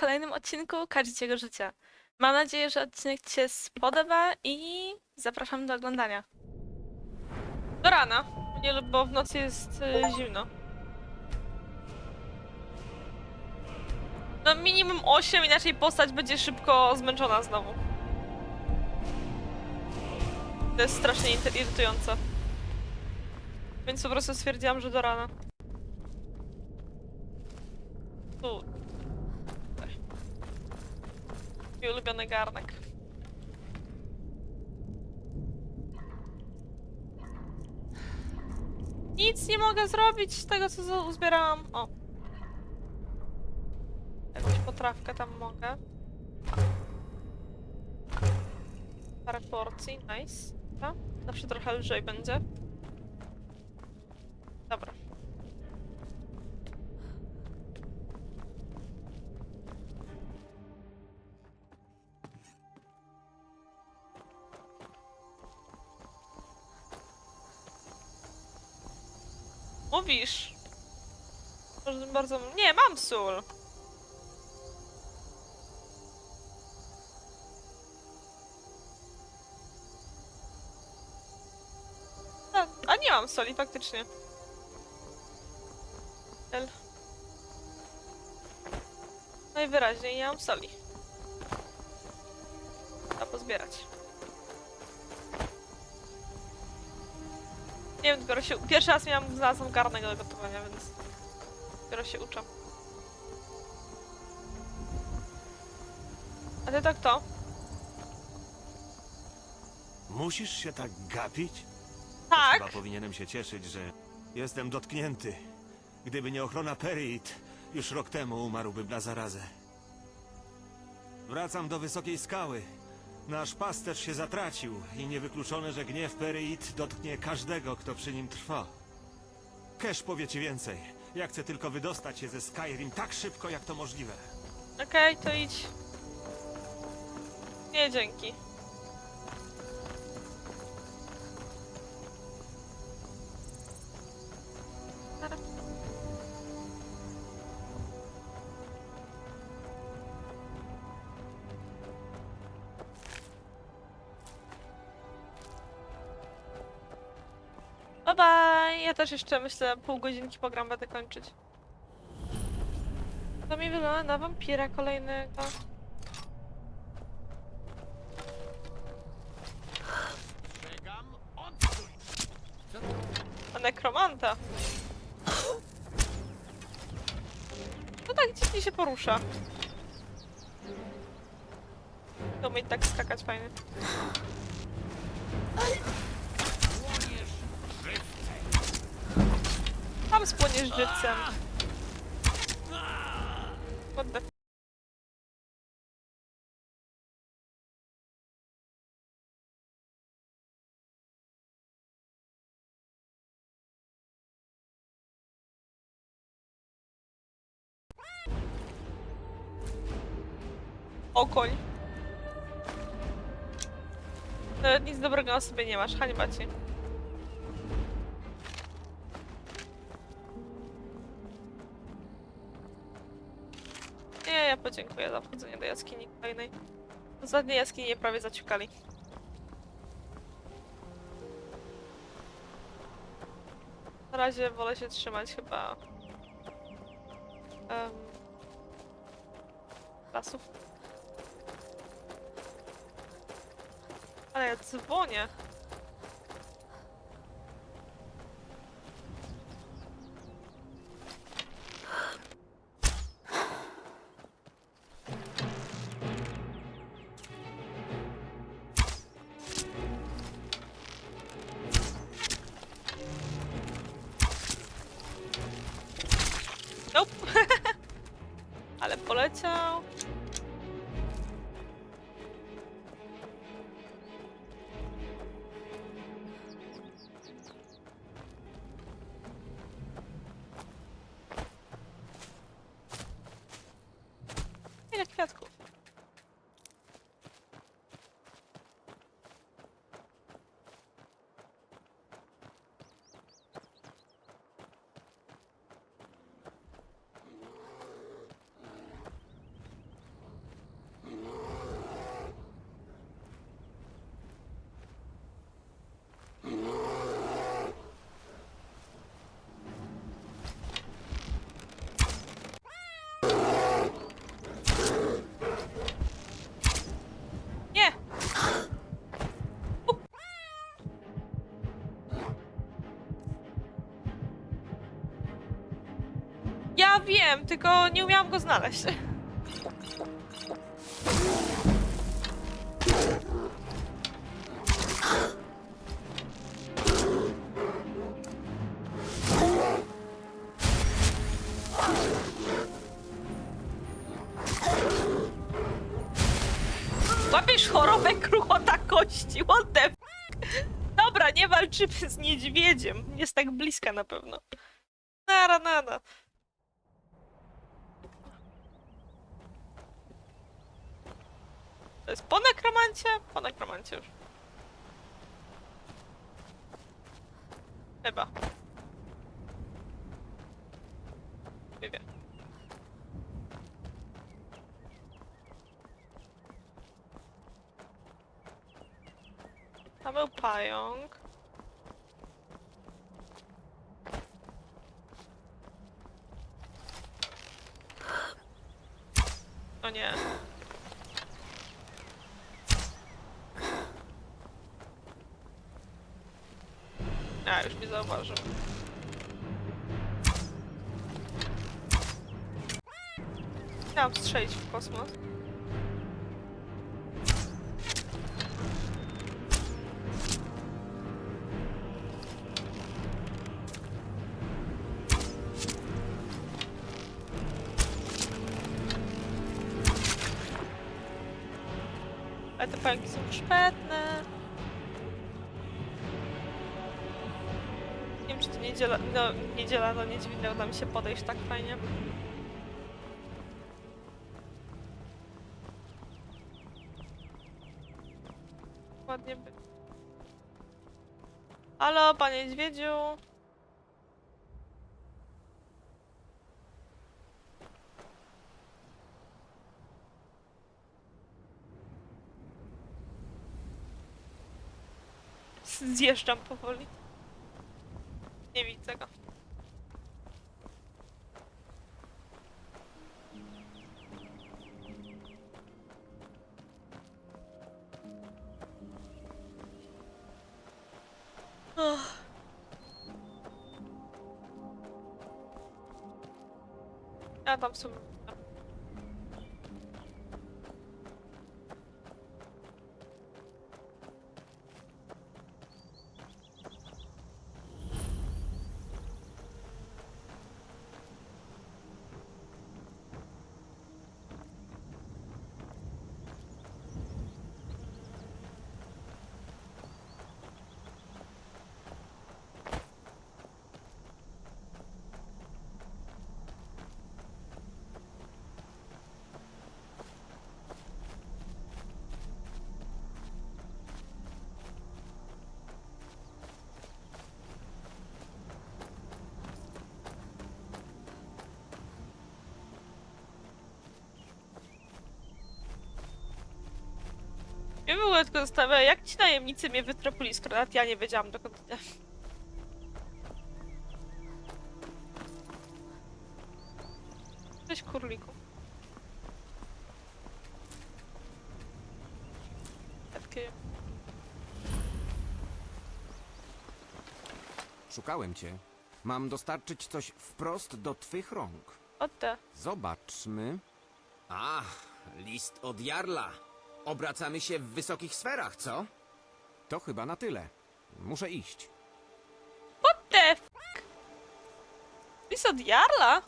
kolejnym odcinku Kadzieciego Życia. Mam nadzieję, że odcinek Ci się spodoba i zapraszam do oglądania. Do rana, nie bo w nocy jest y, zimno. No minimum 8, inaczej postać będzie szybko zmęczona znowu. To jest strasznie irytujące. Więc po prostu stwierdziłam, że do rana. Tu. Mój ulubiony garnek. Nic nie mogę zrobić z tego, co uzbierałam. O. Jakąś potrawkę tam mogę. Parę porcji, nice. Dobra. Zawsze trochę lżej będzie. Mówisz. Bardzo, bardzo... Nie, mam sól. A, a nie mam soli, faktycznie. El. Najwyraźniej nie mam soli. Trzeba pozbierać. Nie wiem, dopiero się... Pierwszy raz miałam, znalazłam garnek do gotowania, więc... Dopiero się uczę. A ty to kto? Musisz się tak gapić? Tak! Chyba powinienem się cieszyć, że jestem dotknięty. Gdyby nie ochrona Perit, już rok temu umarłbym na zarazę. Wracam do wysokiej skały. Nasz pasterz się zatracił i niewykluczone, że gniew Perit dotknie każdego, kto przy nim trwa. Cash powie ci więcej. Ja chcę tylko wydostać się ze Skyrim tak szybko, jak to możliwe. Okej, to idź. Nie, dzięki. Też jeszcze myślę pół godzinki pogram, będę kończyć. To mi wygląda na wampira kolejnego. A nekromanta. No tak dziwnie się porusza. To umieć tak skakać fajnie. Tam spłoniesz żywcem. What the Okoń. Nawet nic dobrego na sobie nie masz, hańba ci. Ja podziękuję za wchodzenie do jaskini kolejnej. Ostatnie jaskinie prawie zaciukali. Na razie wolę się trzymać chyba... Um, lasów. Ale ja dzwonię. yeah, that's cool. Ja wiem, tylko nie umiałam go znaleźć. Łapiesz chorobę kruchota kości, what the f... Dobra, nie walczymy z niedźwiedziem. Jest tak bliska na pewno. Nara, nara. To jest po nekromancie? Po nekromancie już. Chyba. Nie wiem. Tam był pająk. O nie. Strzelić w kosmos. Ale te pająki są szpetne. Nie wiem, czy to niedziela, no niedziela, no niedźwiedzie uda mi się podejść tak fajnie. Halo, panie niedźwiedziu. Zjeżdżam powoli. Nie widzę go. Ja ogóle tylko jak ci najemnicy mnie wytropili, skoro nawet ja nie wiedziałam dokąd idę. Cześć kurliku. Takie... Szukałem cię. Mam dostarczyć coś wprost do twych rąk. Otte. Zobaczmy. A, list od Jarla. Obracamy się w wysokich sferach, co? To chyba na tyle. Muszę iść. What the fuck? List od Jarla?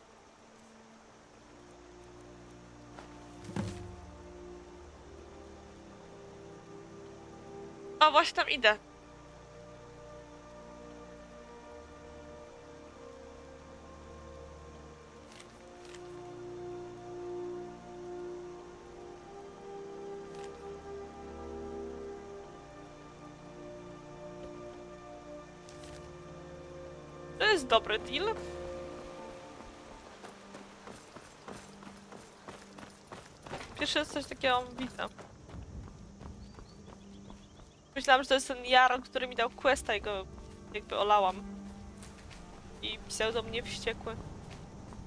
O, właśnie tam idę. To jest dobry deal. Pierwszy raz coś takiego widzę. Myślałam, że to jest ten Jaron, który mi dał questa i go jakby olałam. I pisał do mnie wściekły.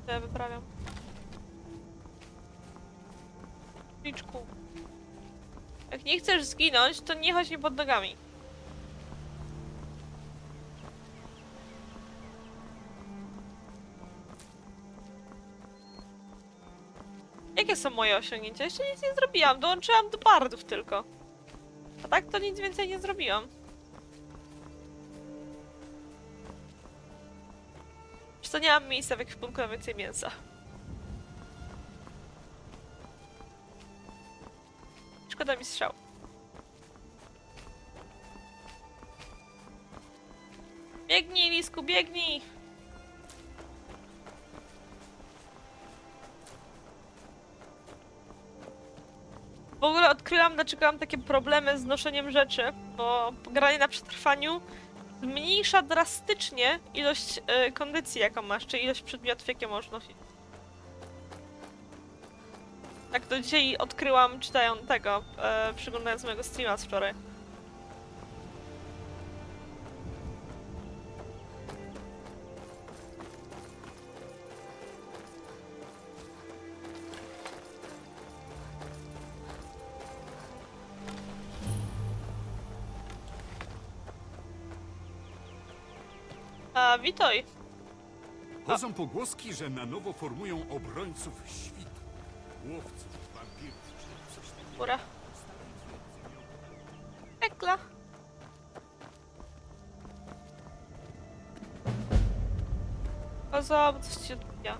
Co ja wyprawiam? Liczku. Jak nie chcesz zginąć, to nie chodź mi pod nogami. Jakie są moje osiągnięcia? Jeszcze nic nie zrobiłam. Dołączyłam do bardów tylko. A tak to nic więcej nie zrobiłam. To nie mam miejsca w ekwipunku na więcej mięsa? Szkoda mi strzał. Biegnij, Lisku, biegnij! W ogóle odkryłam, dlaczego mam takie problemy z noszeniem rzeczy, bo granie na przetrwaniu zmniejsza drastycznie ilość e, kondycji, jaką masz, czy ilość przedmiotów, jakie możesz nosić. Tak to dzisiaj odkryłam, czytając tego, e, przyglądając mojego streama z wczoraj. A, Witoj! Chodzą pogłoski, że na nowo formują obrońców świtu. Łowców, wampirów czy coś takiego. Góra. Ekla. Coś odbija.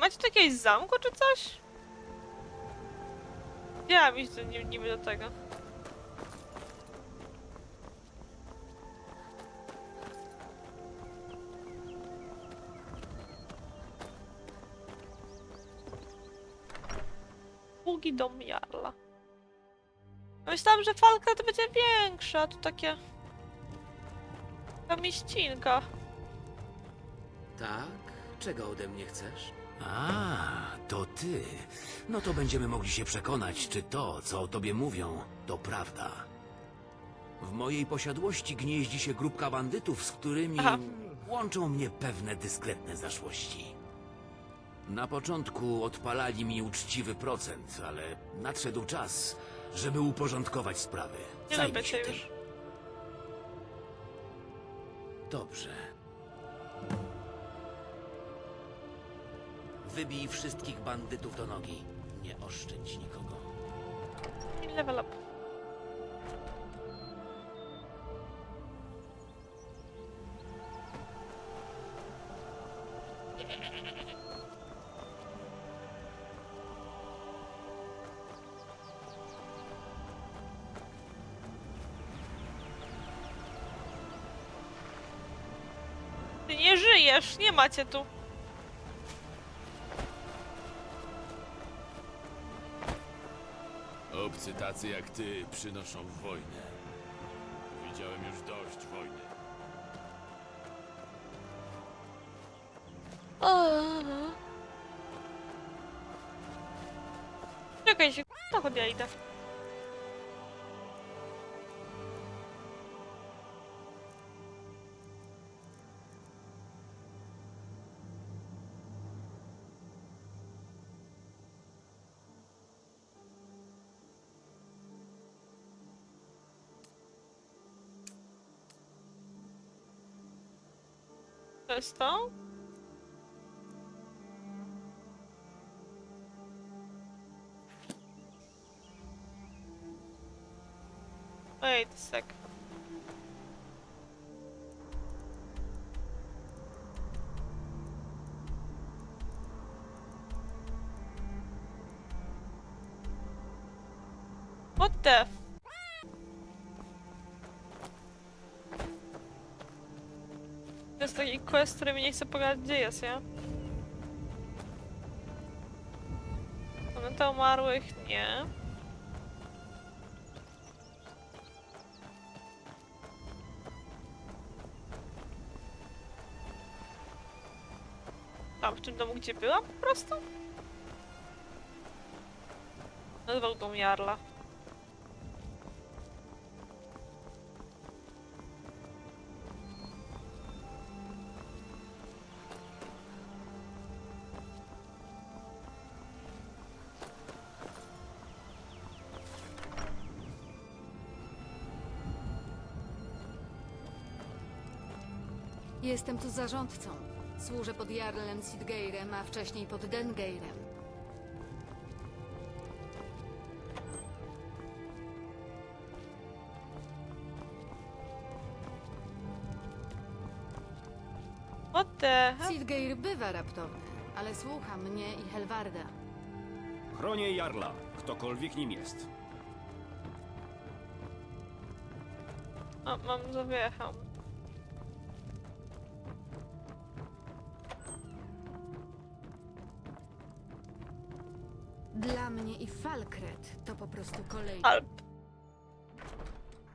Macie tu jakiegoś zamku czy coś? Ja iść do, ni- niby do tego. Długi dom Jarla. Myślałam, że falka to będzie większa, a tu takie... Taka mieścinka. Tak? Czego ode mnie chcesz? A, to ty. No to będziemy mogli się przekonać, czy to, co o tobie mówią, to prawda. W mojej posiadłości gnieździ się grupka bandytów, z którymi Aha. łączą mnie pewne dyskretne zaszłości. Na początku odpalali mi uczciwy procent, ale nadszedł czas, żeby uporządkować sprawy. Nie Zajmij lubię się cię tym. już. Dobrze. Wybij wszystkich bandytów do nogi. Nie oszczędź nikogo. Level up. Ty nie żyjesz, nie macie tu. Obcy tacy jak ty przynoszą wojnę. Widziałem już dość wojny. Czekaj się, to chodź, ja idę. To jest to? Wait a sec. What the? Taki quest, który mi nie chce pogadać, gdzie jest, ja? Planeta umarłych? Nie. Tam, w tym domu, gdzie byłam po prostu? Nazwał dom Jarla. Jestem tu zarządcą. Służę pod Jarlem Sidgeirem, a wcześniej pod Dengeirem. What the hell? Sidgeir bywa raptowny, ale słucha mnie i Helwarda. Chronię Jarla, ktokolwiek nim jest. O, mam zawiechał. Dla mnie i Falkred to po prostu kolejny. Alp.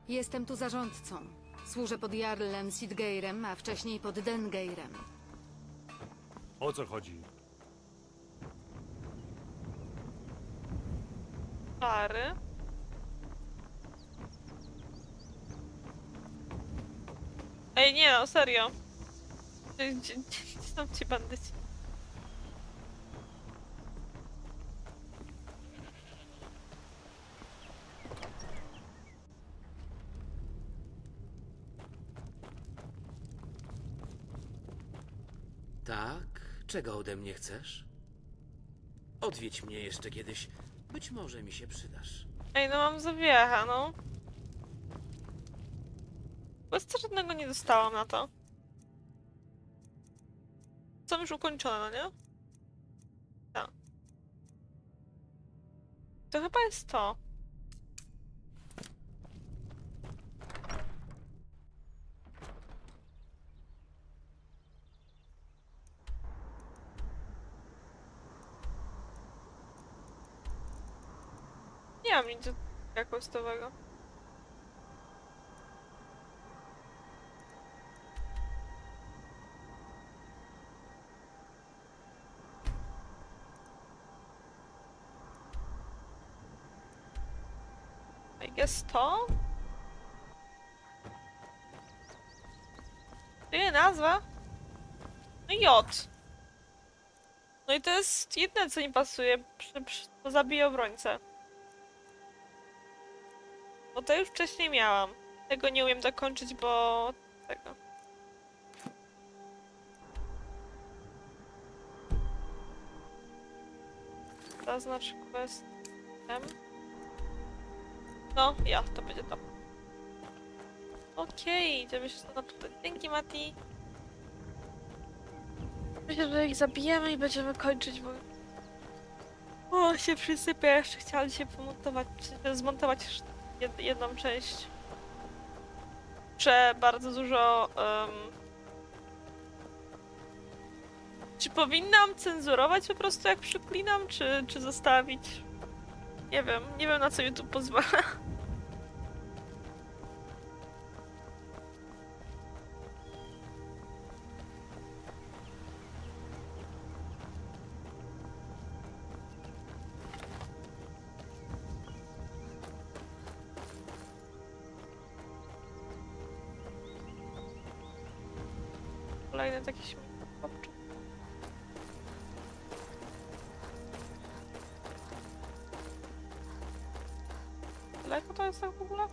Jestem tu zarządcą. Służę pod Jarlem Sidgeirem, a wcześniej pod Dengeirem. O co chodzi? Pary. Ej, nie no, serio. Gdzie, gdzie, gdzie są ci bandyci? Tak? Czego ode mnie chcesz? Odwiedź mnie jeszcze kiedyś. Być może mi się przydasz. Ej, no mam zawiecha, no. Questa żadnego nie dostałam na to. Są już ukończone, no nie? Tak. To chyba jest to. Nie mam nic jakościowego. Guess to? Jej nazwa? No J. No i to jest jedyne, co mi pasuje. Przy, przy, to zabije obrońcę. Bo to już wcześniej miałam. Tego nie umiem dokończyć, bo... tego. Zaznacz quest M. No, ja, to będzie to. Okej, idziemy się na tutaj. Dzięki, Mati. Myślę, że ich zabijemy i będziemy kończyć, bo... O, się przysypia. Jeszcze chciałam się pomontować, zmontować jed jedną część. Prze bardzo dużo... em, Czy powinnam cenzurować po prostu jak przyklinam, czy, czy zostawić? Nie wiem, nie wiem na co YouTube pozwala. Kolejny taki chłopczyk. Daleko to jest tak w ogóle?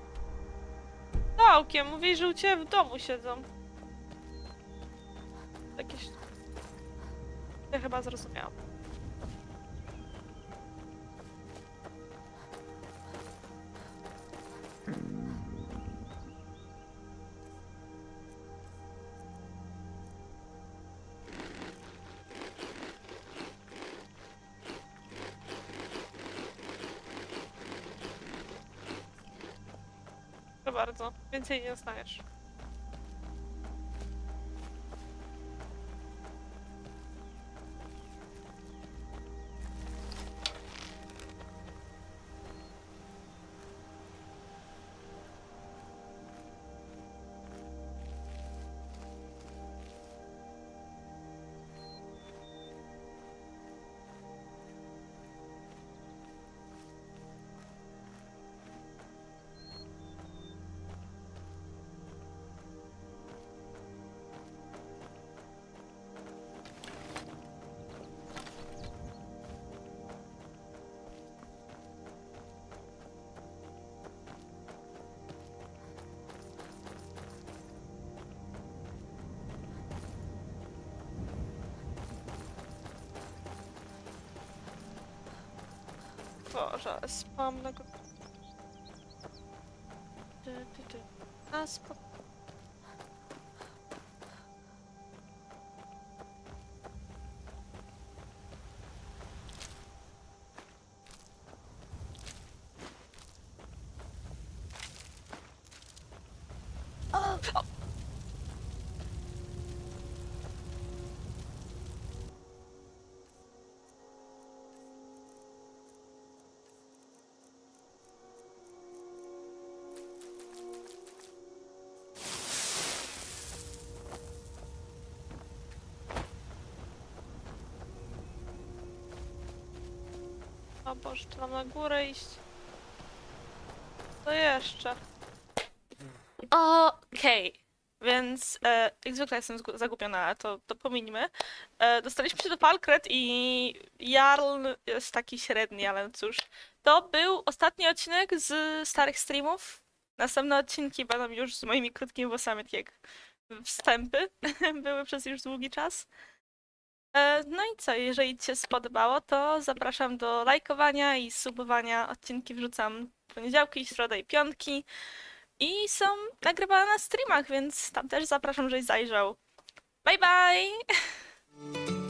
Całkiem, mówi, że u ciebie w domu siedzą. Bardzo, więcej nie dostaniesz. Boże, spam na go. Ty, ty, ty. A, spoko. O Boże, czy na górę iść? To jeszcze. Okej. Więc e, jak zwykle jestem zagubiona, ale to, to pominimy. E, dostaliśmy się do Falkret i Jarl jest taki średni, ale cóż. To był ostatni odcinek z starych streamów. Następne odcinki będą już z moimi krótkimi włosami, tak jak wstępy były przez już długi czas. E, No i co, jeżeli Ci się spodobało, to zapraszam do lajkowania i subowania. Odcinki wrzucam w poniedziałki, środę i piątki. I są nagrywane na streamach, więc tam też zapraszam, żebyś zajrzał. Bye bye!